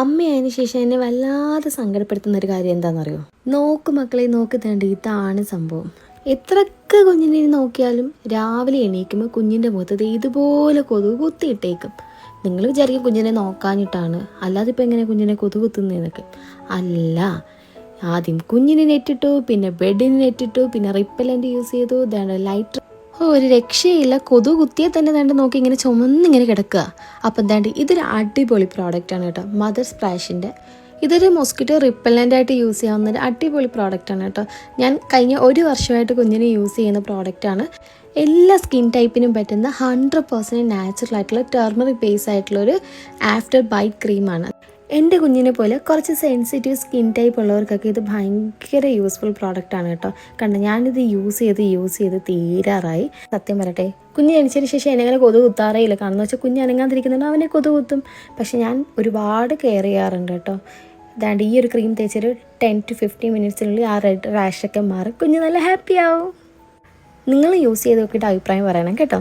അമ്മയായതിനു ശേഷം എന്നെ വല്ലാതെ സങ്കടപ്പെടുത്തുന്ന ഒരു കാര്യം എന്താണെന്നറിയോ നോക്ക് മക്കളെ നോക്ക് തേണ്ട ഇതാണ് സംഭവം. എത്രയൊക്കെ കുഞ്ഞിനെ നോക്കിയാലും രാവിലെ എണീക്കുമ്പോൾ കുഞ്ഞിന്റെ മുഖത്ത് ഇതുപോലെ കൊതുക് കുത്തിയിട്ടേക്കും നിങ്ങൾ വിചാരിക്കും കുഞ്ഞിനെ നോക്കാഞ്ഞിട്ടാണ്. അല്ലാതെ ഇപ്പം എങ്ങനെ കുഞ്ഞിനെ കൊതുക് കുത്തുന്നതെന്നൊക്കെ അല്ല ആദ്യം കുഞ്ഞിനെ നെറ്റിട്ടു പിന്നെ ബെഡിന് നെറ്റിട്ടു പിന്നെ റിപ്പലന്റ് യൂസ് ചെയ്തു ലൈറ്റർ. ഒരു രക്ഷയില്ല. കൊതു കുത്തിയെ തന്നെ ദാണ്ട് നോക്കി ഇങ്ങനെ ചുമന്നിങ്ങനെ കിടക്കുക. അപ്പം എന്താണ്ട് ഇതൊരു അടിപൊളി പ്രോഡക്റ്റാണ് കേട്ടോ. മദർ സ്പ്ലാഷിന്റെ ഇതൊരു മൊസ്കിറ്റോ റിപ്പല്ലന്റ് ആയിട്ട് യൂസ് ചെയ്യാവുന്ന ഒരു അടിപൊളി പ്രോഡക്റ്റാണ് കേട്ടോ. ഞാൻ കഴിഞ്ഞ ഒരു വർഷമായിട്ട് കുഞ്ഞിന് യൂസ് ചെയ്യുന്ന പ്രോഡക്റ്റാണ് എല്ലാ സ്കിൻ ടൈപ്പിനും പറ്റുന്ന ഹൺഡ്രഡ് പേഴ്സന്റ് നാച്ചുറൽ ആയിട്ടുള്ള ടെർമറിക് ബേസ് ആയിട്ടുള്ള ഒരു ആഫ്റ്റർ ബൈറ്റ് ക്രീമാണ് എന്റെ കുഞ്ഞിനെ പോലെ കുറച്ച് സെൻസിറ്റീവ് സ്കിൻ ടൈപ്പ് ഉള്ളവർക്കൊക്കെ ഇത് ഭയങ്കര യൂസ്ഫുൾ പ്രോഡക്റ്റ് ആണ് കേട്ടോ. കണ്ട ഞാനിത് യൂസ് ചെയ്ത് യൂസ് ചെയ്ത് തീരാറായി. സത്യം പറയട്ടെ കുഞ്ഞ് ജനിച്ചതിന് ശേഷം എന്നെങ്ങനെ കൊതു കുത്താറേ ഇല്ല കാരണം വെച്ചാൽ കുഞ്ഞ് അനങ്ങാതിരിക്കുന്നുണ്ട് അവനെ കൊതു കുത്തും. പക്ഷെ ഞാൻ ഒരുപാട് കെയർ ചെയ്യാറുണ്ട് കേട്ടോ. ഇതാണ്ട് ഈ ഒരു ക്രീം തേച്ചൊരു ടെൻ ടു ഫിഫ്റ്റീൻ മിനിറ്റ്സിനുള്ളിൽ ആ റെഡ് റാഷൊക്കെ മാറി കുഞ്ഞ് നല്ല ഹാപ്പി ആവും. നിങ്ങൾ യൂസ് ചെയ്ത് നോക്കിയിട്ട് അഭിപ്രായം പറയണം കേട്ടോ.